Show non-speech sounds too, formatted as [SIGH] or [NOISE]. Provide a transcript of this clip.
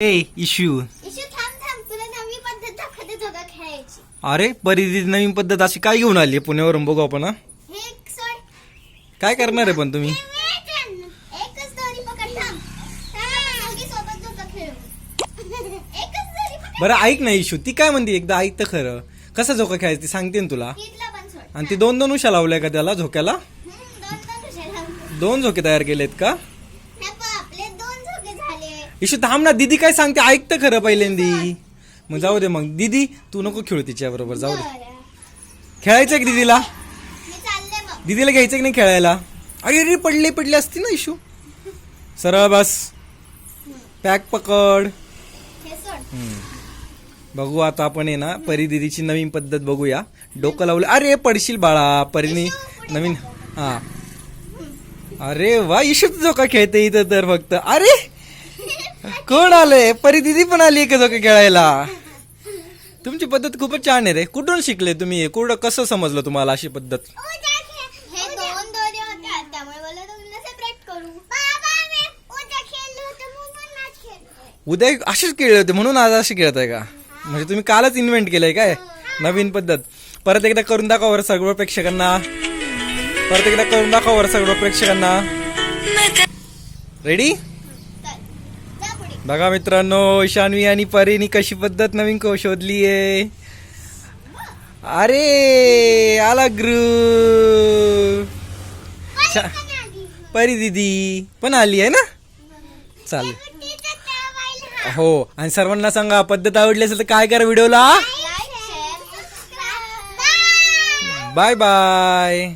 ए issue issue थांब थांब. तुला नवी पद्धत दाखवते दोघं खेळायची. अरे परिधी नवीन पद्धत अशी काय घेऊन आली पुण्यावरून बघू आपण हा? हे एक सोड. काय करणार आहे पण तुम्ही? एकच दोरी पकड थांब. थांब, दोघी सोबत दोघं खेळू. [LAUGHS] एकच दोरी पकड. बरं ऐक ना इशू ती काय म्हणते? एकदा ऐक तर खरं. कसं झोका खेळायचं ती सांगते ना तुला. हिटला पण सोड. आणि ती दोन दोन उशा लावल्या का त्याला झोक्याला? हम्म, दोन दोन उशाला. दोन झोके तयार केलेत का नको, आपले दोन झोके झाले इशू थांब ना दीदी काय सांगते? ऐक तर खरं पहिल्यांदी. मग जाऊ दे मग. दीदी तू नको खेळू तिच्या बरोबर. जाऊ दे. खेळायचं की दीदीला? दीदीला घ्यायचं की नाही खेळायला? अरे अरे पडले पडले असती ना इशू. सरळ बस. पॅक पकड. बघू आता आपण आहे ना परी दीदीची नवीन पद्धत बघूया. डोकं लावलं. अरे पडशील बाळा. परीने नवीन हा. अरे वा इशूच झोका खेळते इथं तर फक्त? अरे! कोण आले? परी दिदी पण आली का झोका खेळायला. तुमची पद्धत खूपच छान आहे रे. कुठून शिकले तुम्ही? हे? कुठं कसं समजलं तुम्हाला अशी पद्धत? हे दोन दोरे होत्या त्यामुळे मला दोघींना सेपरेट करू. बाबा मी उद्या खेळलो होतो म्हणून आज खेळतोय. उद्या असेच खेळले होते म्हणून आज असे खेळत आहे का म्हणजे तुम्ही कालच इन्व्हेंट केलंय काय? नवीन पद्धत. परत एकदा करून दाखवा बरं सर्व प्रेक्षकांना. परत एकदा करून दाखवा बरं सर्व प्रेक्षकांना. रेडी बघा मित्रांनो ईशान्वी आणि परीनी कशी पद्धत नवीन को शोधली आहे अरे आला ग्रुप छा- परी दिदी पण आली आहे ना? चालेल. हो आणि सर्वांना सांगा पद्धत आवडली असेल तर काय करा व्हिडिओला? Bye bye.